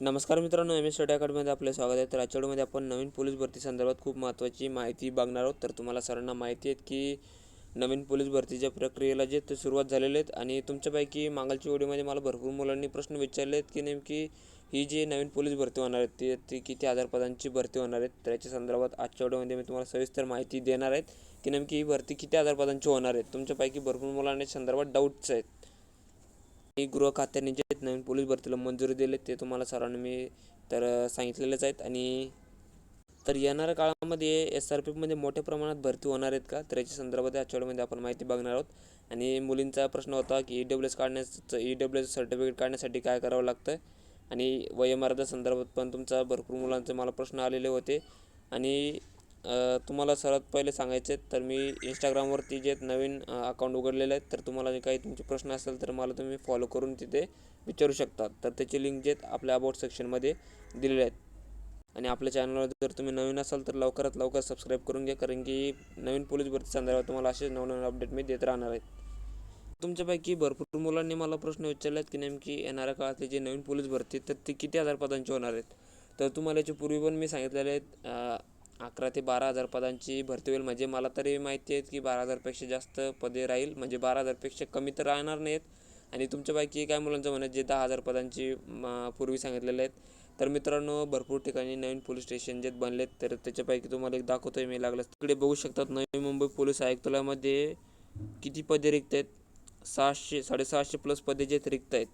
नमस्कार मित्रांनो M S study अकॅडमीमध्ये आपलं स्वागत आहे. तर आजच्या व्हिडिओमध्ये आपण नवीन पोलीस भरती संदर्भात खूप महत्त्वाची माहिती बघणार आहोत. तर तुम्हाला सर्वांना माहिती आहेत की नवीन पोलीस भरतीच्या प्रक्रियेला जे ते सुरुवात झालेली आहेत आणि तुमच्यापैकी मागालच्या व्हिडिओमध्ये मला भरपूर मुलांनी प्रश्न विचारले आहेत की नेमकी ही जी नवीन पोलीस भरती होणार आहेत ती ती किती हजार पदांची भरती होणार आहेत? त्याच्या संदर्भात आजच्या व्हिडिओमध्ये मी तुम्हाला सविस्तर माहिती देणार आहेत की नेमकी ही भरती किती हजार पदांची होणार आहेत? तुमच्यापैकी भरपूर मुलांना संदर्भात डाऊट्स आहेत. आणि गृह खात्याने जे नवीन पोलीस भरतीला मंजुरी दिली ते तुम्हाला सरांनी मी तर सांगितलेलेच आहेत. आणि तर येणाऱ्या काळामध्ये एस आर पीमध्ये मोठ्या प्रमाणात भरती होणार आहेत का? तर याच्या संदर्भात या आठवड्यामध्ये आपण माहिती बघणार आहोत. आणि मुलींचा प्रश्न होता की ई डब्ल्यू एस काढण्याचं ई डब्ल्यू एस सर्टिफिकेट काढण्यासाठी काय करावं लागतं आणि वयोमर्यादा संदर्भात पण तुमचा भरपूर मुलांचे मला प्रश्न आलेले होते. आणि तुम्हाला सर्वात पहिले सांगायचे आहेत तर मी इंस्टाग्रामवरती जे नवीन अकाउंट उघडलेले आहेत तर तुम्हाला जे काही तुमचे प्रश्न असेल तर मला तुम्ही फॉलो करून तिथे विचारू शकता. तर त्याची लिंक जे आपल्या अबाउट सेक्शनमध्ये दिलेले आहेत. आणि आपल्या चॅनलवर जर तुम्ही नवीन असाल तर लवकरात लवकर सबस्क्राईब करून घ्या कारण की नवीन पोलीस भरती संदर्भात तुम्हाला असे नवनवीन अपडेट मी देत राहणार आहेत तुमच्यापैकी भरपूर मुलांनी मला प्रश्न विचारले आहेत की नेमकी येणाऱ्या काळातली जी नवीन पोलीस भरती तर ती किती हजार पदांची होणार आहेत? तर तुम्हाला याच्या पूर्वी पण मी सांगितलेले आहेत अकरा ते बारा हजार पदांची भरती होईल. म्हणजे मला तरी माहिती आहेत की बारा हजारपेक्षा जास्त पदे राहील. म्हणजे बारा हजारपेक्षा कमी तर राहणार नाहीत. आणि तुमच्यापैकी काय मुलांचं म्हणत जे दहा हजार पदांची पूर्वी सांगितलेले आहेत. तर मित्रांनो भरपूर ठिकाणी नवीन पोलीस स्टेशन जे बनलेत तर त्याच्यापैकी तुम्हाला एक दाखवतोय मी. लागलं तिकडे बघू शकतात. नवी मुंबई पोलीस आयुक्तालयामध्ये किती पदे रिक्त आहेत? सहाशे साडेसहाशे प्लस पदे जे रिक्त आहेत.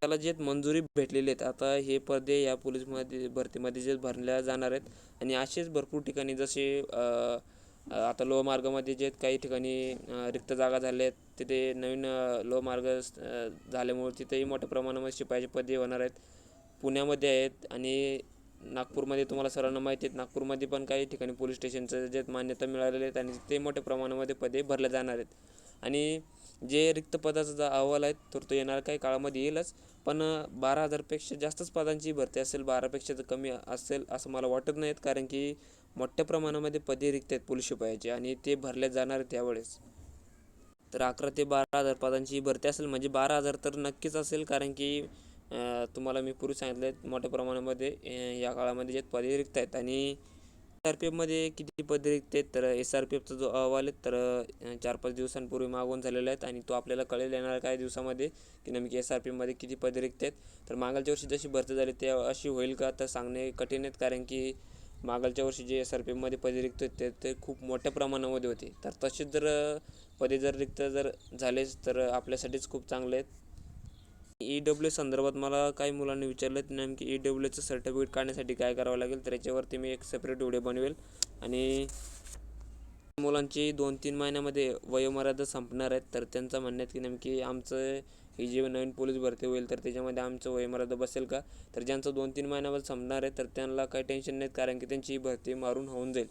त्याला जे मंजुरी भेटलेली आहेत आता हे पदे या पोलीसमध्ये भरतीमध्ये जे भरल्या जाणार आहेत आणि असेच भरपूर ठिकाणी जसे आता लोहमार्गामध्ये जे काही ठिकाणी रिक्त जागा झाल्या आहेत तिथे नवीन लोहमार्ग झाल्यामुळे तिथेही मोठ्या प्रमाणामध्ये शिपायाचे पदे होणार आहेत. पुण्यामध्ये आहेत आणि नागपूरमध्ये तुम्हाला सर्वांना माहिती आहेत नागपूरमध्ये पण काही ठिकाणी पोलीस स्टेशनचं जे मान्यता मिळालेली आहेत आणि ते मोठ्या प्रमाणामध्ये पदे भरल्या जाणार आहेत. आणि जे रिक्त पदाचा जो अहवाल आहे तर तो येणार काही काळामध्ये येईलच. पण बारा हजारपेक्षा जास्तच पदांची भरती असेल बारापेक्षा तर कमी असेल असं मला वाटत नाहीत. कारण की मोठ्या प्रमाणामध्ये पदे रिक्त आहेत पोलीस शिपायाचे आणि ते भरले जाणार आहेत त्यावेळेस तर अकरा ते बारा हजार पदांची भरती असेल म्हणजे बारा हजार तर नक्कीच असेल. कारण की तुम्हाला मी पूर्वी सांगितलं आहे मोठ्या प्रमाणामध्ये या काळामध्ये जे पदे रिक्त आहेत आणि एस आर पी एफमध्ये किती पदे रिक्त आहेत? तर एस आर पी एफचा जो अहवाल आहे तर चार पाच दिवसांपूर्वी मागवून झालेला आहेत आणि तो आपल्याला कळेल येणार काही दिवसामध्ये की नेमकी एस आर पी एफमध्ये किती पदे रिक्त आहेत. तर मागलच्या वर्षी जशी भरती झाली ते अशी होईल का? तर सांगणे कठीण आहेत कारण की मागलच्या वर्षी जे एस आर पी एफमध्ये पदे रिक्त आहेत ते ते खूप मोठ्या प्रमाणामध्ये होते. तर तसेच जर पदे जर रिक्त जर झालेच तर आपल्यासाठीच खूप चांगले आहेत. ई डब्ल्यू संदर्भात मला काही मुलांनी विचारलं नेमकी ई डब्ल्यूचं सर्टिफिकेट काढण्यासाठी काय करावं लागेल तर याच्यावरती मी एक सेपरेट व्हिडिओ बनवेल. आणि मुलांची दोन तीन महिन्यामध्ये वयोमर्यादा संपणार आहेत तर त्यांचं म्हणणं आहे की नेमकी आमचं ही जी नवीन पोलीस भरती होईल तर त्याच्यामध्ये आमचं वयोमर्यादा बसेल का? तर ज्यांचं दोन तीन महिन्यामध्ये संपणार आहे तर त्यांना काही टेन्शन नाहीत कारण की त्यांची ही भरती मारून होऊन जाईल.